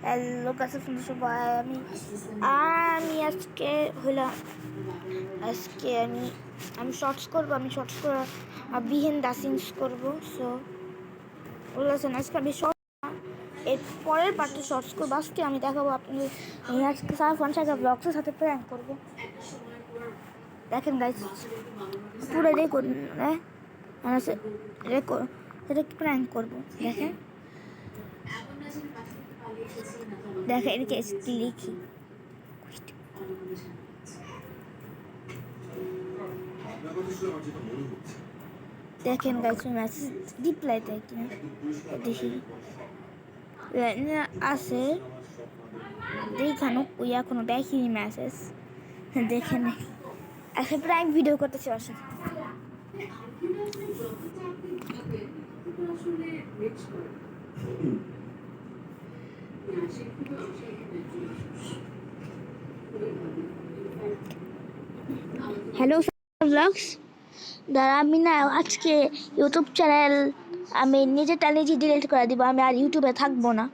Hello কাছে শুনতে সবাই আমি আমি আজকে হইলাম আজকে আমি আমি শর্টস করব আমি শর্টস করে বিহেন ডাসিংস করব সো বলেছেন আজকে আমি শর্ট এর পরের পার্টে শর্টস করব আজকে আমি দেখাবো আমি আজকে সারা ফান সাথে ব্লগসের সাথে প্র্যাঙ্ক করব দেখেন গাইস পুরো রেকর্ড হ্যাঁ রেকর্ড এটা প্র্যাঙ্ক করব দেখেন দেখেন এদিকে কি লিখি আপনার কথা শুনে আমার যেটা মনে হচ্ছে দেখেন গাইস মেসেজ রিপ্লাই দেয় কিনা দেখি না, আছে দেখানো ওই এখনও দেখিনি মেসেজ দেখেন আচ্ছা প্র্যাঙ্ক ভিডিও করতেছে ওর সাথে হ্যালো ব্লগস দাঁড়া, আমি না আজকে ইউটিউব চ্যানেল আমি নিজেরটা নিজে ডিলিট করে দিব, আমি আর ইউটিউবে থাকব না।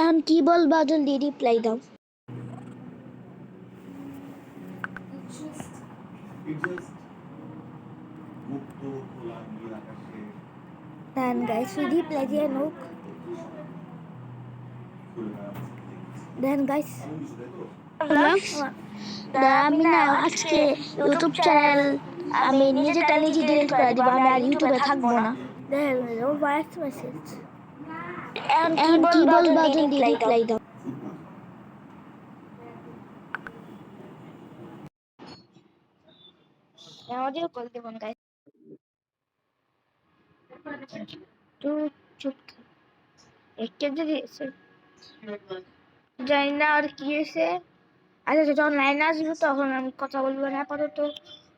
এখন কি বলবা, জলদি রিপ্লাই দাও। ঘুরে বেড়াচ্ছে দেন গাইস এমন কিছু তাই তো দাঁড়া আমি না আজকে ইউটিউব চ্যানেল আমি নিজেরটা নিজে ডিলিট করে দিব আমি আর ইউটিউবে থাকব না। ভয়েস মেসেজ এখন কি বলবা জলদি রিপ্লাই দাও আমাদের কল দেবেন গাইস যদি জানি না আর কি হয়েছে। আচ্ছা আচ্ছা, যখন লাইন আসবে তখন আমি কথা বলব না। আপাতত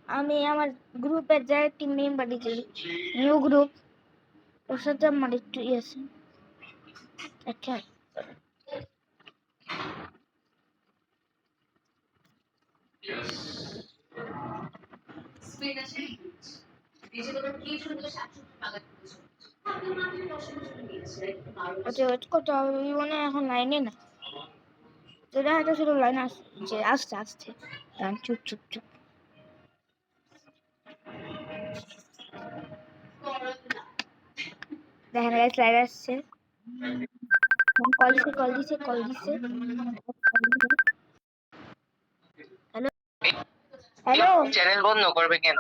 আমি আমার গ্রুপের যে একটি মেম্বার দিয়েছি নিউ গ্রুপ ওর সাথে আমার একটু ইয়ে আছে। আচ্ছা। শুধু লাইন আসছে আসছে। চুপ চুপ চুপ। দেখেন আসছে। কল দিছে কল দিছে কল দিছে। হ্যালো হ্যালো চ্যানেল বন্ধ করবে কেন?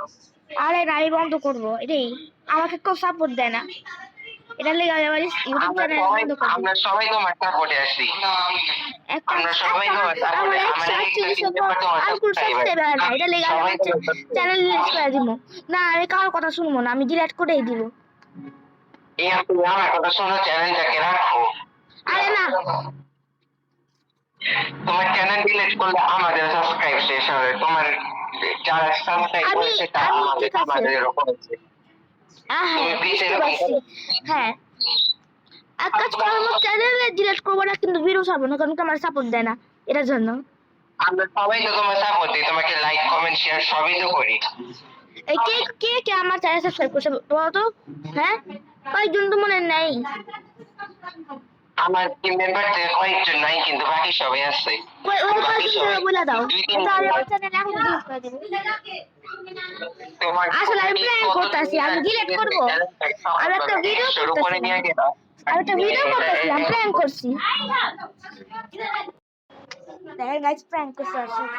আরে না আমি বন্ধ করব এটাই আমাকে কেউ সাপোর্ট দেয় না। এটা লেগে আমার ইউটিউব চ্যানেল বন্ধ করব। আমরা সবাই তোমার সাপোর্টে আছি আমরা সবাই তোমার সাপোর্টে আমার এটা লেগে আমার চ্যানেল করে দিব। না আমি কারোর কথা শুনব না আমি ডিলিট করেই দিব। এই আপনি আমার কথা শোনো চ্যানেলটাকে রাখো। আরে না। তোমার চ্যানেল ডিলিট করলে আমাদের সাবস্ক্রাইব শেষ হবে। তোমার যারা সাবস্ক্রাইব করেছে তারা আমাদের আমাদের এরকম হচ্ছে হ্যাঁ হ্যাঁ। এক কাজ করো আমার চ্যানেলে ডিলিট করব না কিন্তু ভিডিও ছাড়বো না কারণ আমার সাপোর্ট দেয় না। এটার জন্য। আমরা সবাই তো তোমার সাপোর্ট দিই তোমাকে লাইক কমেন্ট শেয়ার সবই তো করি। এই কে কে কে আমার চ্যানেল সাবস্ক্রাইব করছে বলো তো? হ্যাঁ? কয়েকজন তো মনে নেই। আমার টিম মেম্বার থেকে কয়েকজন নাই কিন্তু বাকি সবাই আছে। বাকি সবাই বলে দাও। তাহলে আমার চ্যানেল এখন ডিলিট করে দেবো আসলে আমি কত করতাছি, আমি delete করব। আর একটা করতাছি। গেল আর একটা ভিডিও প্র্যাঙ্ক করছি। দেখেন গাইস প্র্যাঙ্ক করছে ওর সাথে।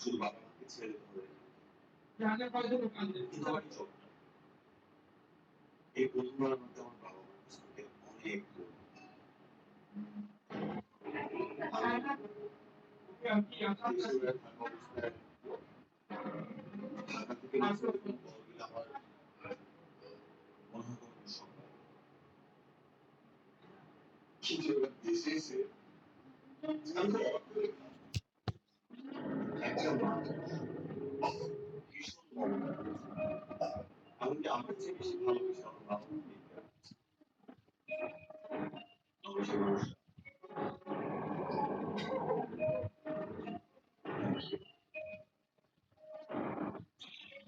সেটা শুধু বাবা মাকে ছেড়ে ধরে কিন্তু আমার চোখ এই প্রথমবার মধ্যে আমার বাবা মার কাছ থেকে অনেক দূর। আমি দেশের থাকা অবস্থায় ঢাকা থেকে নিচে এরকম বলগুলো আমার মনে হয় কোনো সম্ভব কিন্তু এবার দেশে এসে আমি তো অবাক হয়ে গেলাম। একটা মানুষ ভীষণ মমতা এমনকি আমার চেয়ে বেশি ভালোবেসে আমার বাবা মাকে আমি সে মানুষটা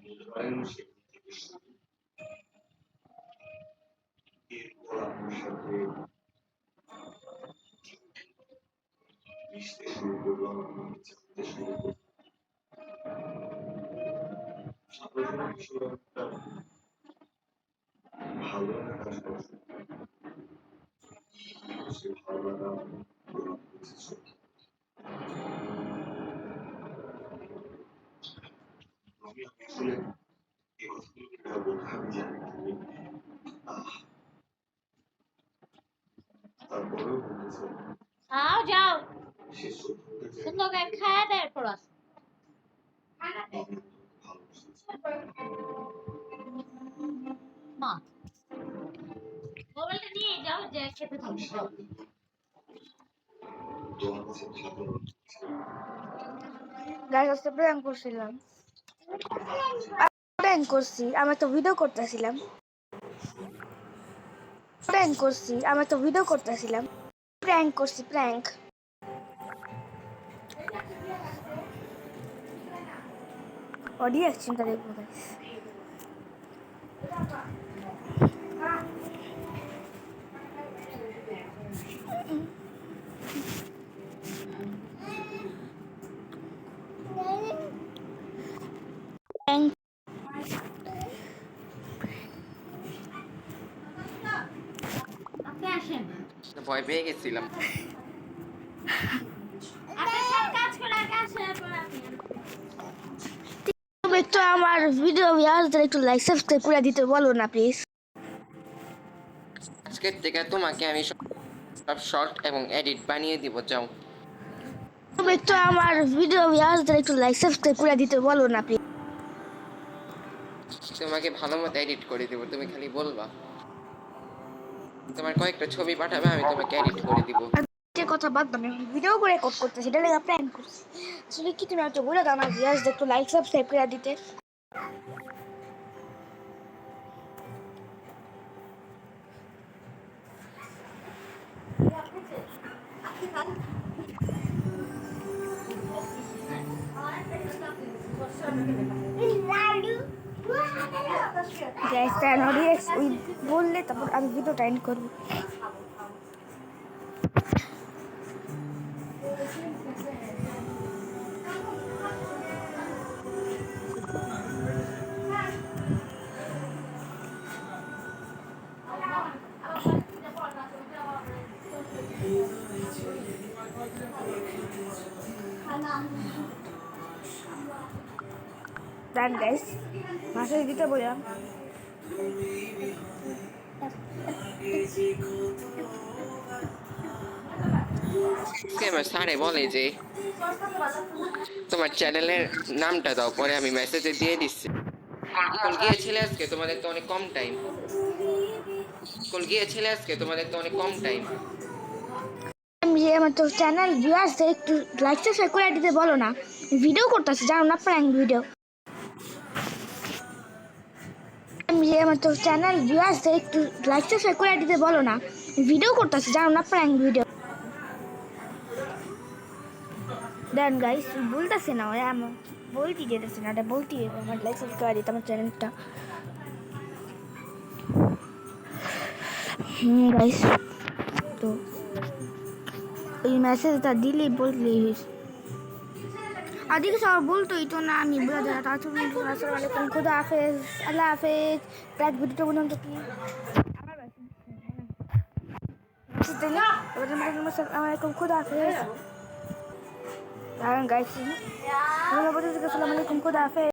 বলতে পারেন সেখান বলতেছে যাও যাও সে সত্যি যে সুন্দর করে খায় দেয় পড়াশ নিয়ে যে খেতে ভালো গাইস করছি, আমি তো ভিডিও করতেছিলাম। প্র্যাঙ্ক করছি করছি প্র্যাঙ্ক অডিও অ্যাকশনটা দেখব গাইস ভয় পেয়ে গেছিলাম। একটু আমার ভিডিও ভিউয়ারদের একটু লাইক সাবস্ক্রাইব করে দিতে বলো না প্লিজ আজকের থেকে তোমাকে আমি সব শর্ট এবং এডিট বানিয়ে দিব যাও। তুমি একটু আমার ভিডিও ভিউয়ারদের একটু লাইক সাবস্ক্রাইব করে দিতে বলো না প্লিজ তোমাকে ভালো মতো এডিট করে দিব তুমি খালি বলবা। তোমার কয়েকটা ছবি পাঠাবে আমি তোমাকে এডিট করে দিব। যে কথা বাদ দাও আমি ভিডিও করে রেকর্ড করতেছি এটা লেগে প্ল্যান করছি। আসলে কি তুমি একটু বলে দাও আমার ভিউয়ারদের একটু লাইক সাবস্ক্রাইব করে দিতে। গ্যাস টাইম অডিয়েন্স ওই বললে তারপর আমি ভিডিওটা এন্ড করব। ডান গাইস মাসে দিতে আমার স্যারে বলে যে তোমার চ্যানেলের নামটা দাও পরে আমি মেসেজে দিয়ে দিচ্ছি। স্কুল গিয়েছিলে আজকে? তোমাদের তো অনেক কম টাইম স্কুল গিয়েছিলে আজকে? তোমাদের তো অনেক কম টাইম আমি আমার তো চ্যানেল ভিউয়ার্সদের একটু লাইক সাবস্ক্রাইব করে দিতে বলো না। ভিডিও করতেছি জানো না প্র্যাঙ্ক ভিডিও আমি যে আমার তো চ্যানেল একটু লাইক সাবস্ক্রাইব করে দিতে, বলো না। ভিডিও করতেছি, জানো না প্র্যাঙ্ক ভিডিও দেন গাইস বলতেছে না, ওরা আমার বলতে যেতেছে না এটা বলতে আমার লাইক করে দিতে, আমার চ্যানেলটা গাইস তো ওই মেসেজটা দিলেই বললেই হয়েছে। আর দেখে সব বলতোই তো না, আমি ব্রাদার জন্য আসসালামু আলাইকুম, খুদা হাফেজ, আল্লাহ হাফেজ। প্রাক ভিডিওটা পর্যন্ত কি? আলাইকুম, খুদা হাফেজ। গাইছি আসসালামু আলাইকুম, খুদা হাফেজ।